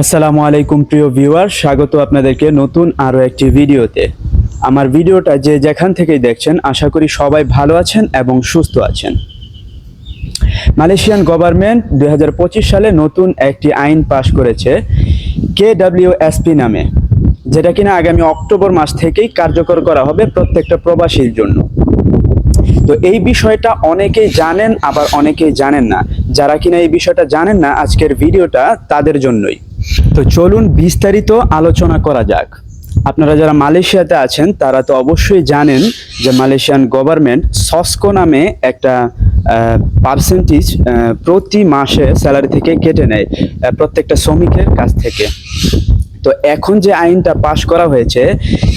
আসসালামু আলাইকুম প্রিয় ভিউয়ার, স্বাগত আপনাদেরকে নতুন আরও একটি ভিডিওতে। আমার ভিডিওটা যে যেখান থেকেই দেখছেন, আশা করি সবাই ভালো আছেন এবং সুস্থ আছেন। মালয়েশিয়ান গভর্নমেন্ট দুই হাজার পঁচিশ সালে নতুন একটি আইন পাশ করেছে কে ডাব্লিউএসপি নামে, যেটা কিনা আগামী অক্টোবর মাস থেকেই কার্যকর করা হবে প্রত্যেকটা প্রবাসীর জন্য। তো এই বিষয়টা অনেকেই জানেন, আবার অনেকেই জানেন না। যারা কিনা এই বিষয়টা জানেন না, আজকের ভিডিওটা তাদের জন্যই। তো চলুন বিস্তারিত আলোচনা করা যাক। আপনারা যারা মালয়েশিয়াতে আছেন, তারা তো অবশ্যই জানেন যে মালয়েশিয়ান গভর্নমেন্ট সস্কো নামে একটা পার্সেন্টেজ প্রতি মাসে স্যালারি থেকে কেটে নেয় প্রত্যেকটা শ্রমিকের কাছ থেকে। তো এখন যে আইনটা পাশ করা হয়েছে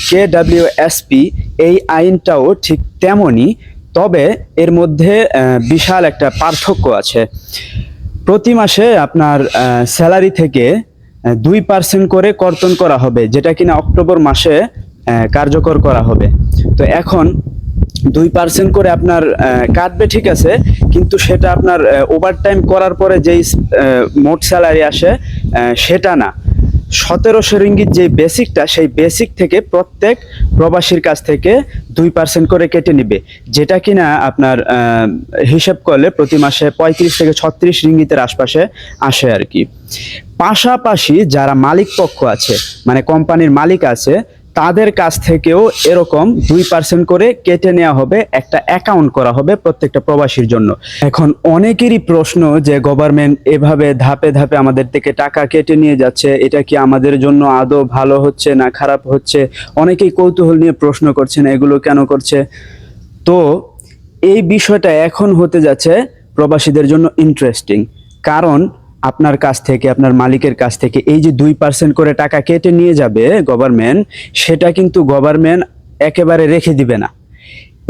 কে ডাব্লিউএসপি এই আইনটাও ঠিক তেমনই, তবে এর মধ্যে বিশাল একটা পার্থক্য আছে। প্রতি মাসে আপনার স্যালারি থেকে দুই পার্সেন্ট করে কর্তন করা হবে, যেটা কিনা অক্টোবর মাসে কার্যকর করা হবে। তো এখন দুই পার্সেন্ট করে আপনার কাটবে ঠিক আছে, কিন্তু সেটা আপনার ওভারটাইম করার পরে যেই মোট স্যালারি আসে সেটা না। সতেরোশো রিঙ্গিত যে বেসিকটা সেই বেসিক থেকে প্রত্যেক প্রবাসীর কাছ থেকে দুই পার্সেন্ট করে কেটে নিবে। যেটা কিনা আপনার হিসাব করলে প্রতি মাসে পঁয়ত্রিশ থেকে ছত্রিশ রিঙ্গিতের আশপাশে আসে আর কি। পাশাপাশি যারা মালিক পক্ষ আছে মানে কোম্পানির মালিক আছে তাদের কাছ থেকেও এরকম দুই পার্সেন্ট করে কেটে নেওয়া হবে, একটা অ্যাকাউন্ট করা হবে প্রত্যেকটা প্রবাসীর জন্য। এখন অনেকেরই প্রশ্ন যে গভর্নমেন্ট এভাবে ধাপে ধাপে আমাদের থেকে টাকা কেটে নিয়ে যাচ্ছে, এটা কি আমাদের জন্য আদৌ ভালো হচ্ছে না খারাপ হচ্ছে? অনেকেই কৌতূহল নিয়ে প্রশ্ন করছেন, এগুলো কেন করছে? তো এই বিষয়টা এখন হতে যাচ্ছে প্রবাসীদের জন্য ইন্টারেস্টিং কারণ আপনার কাছ থেকে, আপনার মালিকের কাছ থেকে এই যে দুই পার্সেন্ট করে টাকা কেটে নিয়ে যাবে গভর্নমেন্ট সেটা কিন্তু গভর্নমেন্ট একেবারে রেখে দিবে না।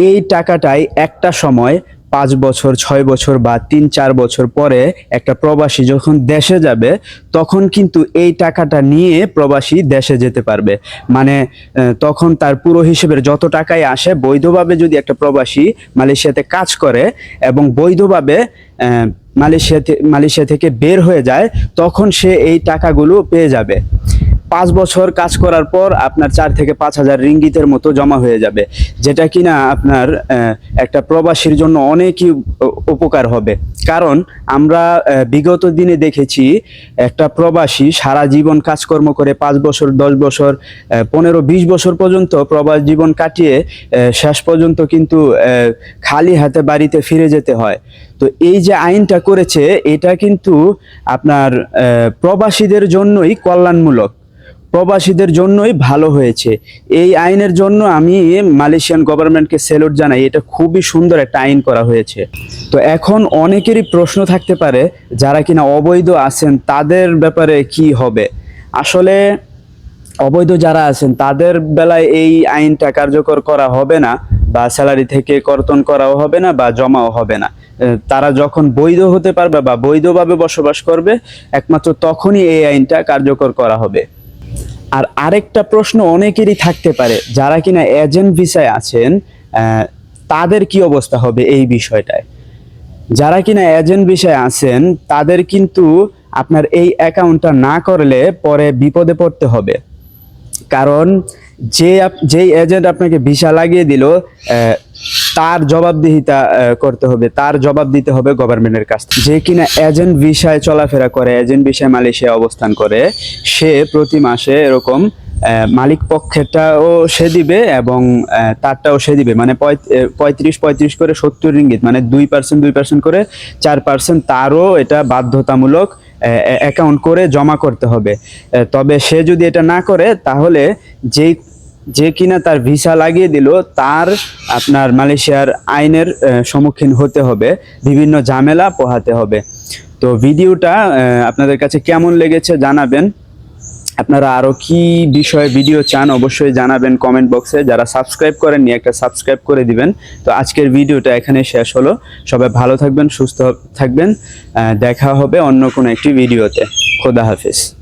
এই টাকাটাই একটা সময় পাঁচ বছর, ছয় বছর বা তিন, চার বছর পরে একটা প্রবাসী যখন দেশে যাবে, তখন কিন্তু এই টাকাটা নিয়ে প্রবাসী দেশে যেতে পারবে। মানে তখন তার পুরো হিসেবের যত টাকাই আসে, বৈধভাবে যদি একটা প্রবাসী মালয়েশিয়াতে কাজ করে এবং বৈধভাবে আহ, মালয়েশিয়াতে মালয়েশিয়া থেকে বের হয়ে যায় তখন সে এই টাকাগুলো পেয়ে যাবে। পাঁচ বছর কাজ করার পর আপনার চার থেকে পাঁচ হাজার রিঙ্গিতের মতো জমা হয়ে যাবে, যেটা কিনা আপনার একটা প্রবাসীর জন্য অনেকই উপকার হবে। কারণ আমরা বিগত দিনে দেখেছি একটা প্রবাসী সারা জীবন কাজকর্ম করে পাঁচ বছর, দশ বছর পনেরো, বিশ বছর পর্যন্ত প্রবাস জীবন কাটিয়ে শেষ পর্যন্ত কিন্তু খালি হাতে বাড়িতে ফিরে যেতে হয়। তো এই যে আইনটা করেছে, এটা কিন্তু আপনার প্রবাসীদের জন্যই কল্যাণমূলক। প্রবাসীদের জন্যই ভালো হয়েছে। এই আইনের জন্য আমি মালয়েশিয়ান গভর্নমেন্টকে সেলুট জানাই। এটা খুবই সুন্দর একটা আইন করা হয়েছে। তো এখন অনেকেরই প্রশ্ন থাকতে পারে, যারা কিনা অবৈধ আছেন, তাদের ব্যাপারে কি হবে? আসলে অবৈধ যারা আছেন, তাদের বেলায় এই আইনটা কার্যকর করা হবে না বা স্যালারি থেকে কর্তন করাও হবে না বা জমাও হবে না। তারা যখন বৈধ হতে পারবে বা বৈধভাবে বসবাস করবে, একমাত্র তখনই এই আইনটা কার্যকর করা হবে। আর আরেকটা প্রশ্ন অনেকেরই থাকতে পারে, যারা কিনা এজেন্ট ভিসায় আছেন তাদের কি অবস্থা হবে এই বিষয়টায়? যারা কিনা এজেন্ট বিষয়ে আছেন, তাদের কিন্তু আপনার এই অ্যাকাউন্টটা না করলে পরে বিপদে পড়তে হবে। কারণ যে যেই এজেন্ট আপনাকে ভিসা লাগিয়ে দিল তার জবাবদিহিতা করতে হবে, তার জবাব দিতে হবে গভর্নমেন্টের কাছ যে কিনা এজেন্ট ভিসায় চলাফেরা করে, এজেন্ট ভিসায় মালয়েশিয়া অবস্থান করে, সে প্রতি মাসে এরকম মালিক পক্ষেরটাও সে দিবে এবং তারটাও সে দিবে। মানে পঁয়ত- পঁয়ত্রিশ পঁয়ত্রিশ করে সত্তর রিঙ্গিত মানে দুই পার্সেন্ট দুই পার্সেন্ট করে চার পার্সেন্ট তারও এটা বাধ্যতামূলক অ্যাকাউন্ট করে জমা করতে হবে। তবে সে যদি এটা না করে, তাহলে যেই যে কিনা তার ভিসা লাগিয়ে দিল, তার আপনার মালয়েশিয়ার আইনের সম্মুখীন হতে হবে, বিভিন্ন ঝামেলা পোহাতে হবে। তো ভিডিওটা আপনাদের কাছে কেমন লেগেছে জানাবেন। আপনারা আরও কি বিষয়ে ভিডিও চান অবশ্যই জানাবেন কমেন্ট বক্সে। যারা সাবস্ক্রাইব করেননি, একটা সাবস্ক্রাইব করে দিবেন। তো আজকের ভিডিওটা এখানে শেষ হলো। সবাই ভালো থাকবেন, সুস্থ থাকবেন। দেখা হবে অন্য কোনো একটি ভিডিওতে। খোদা হাফিজ।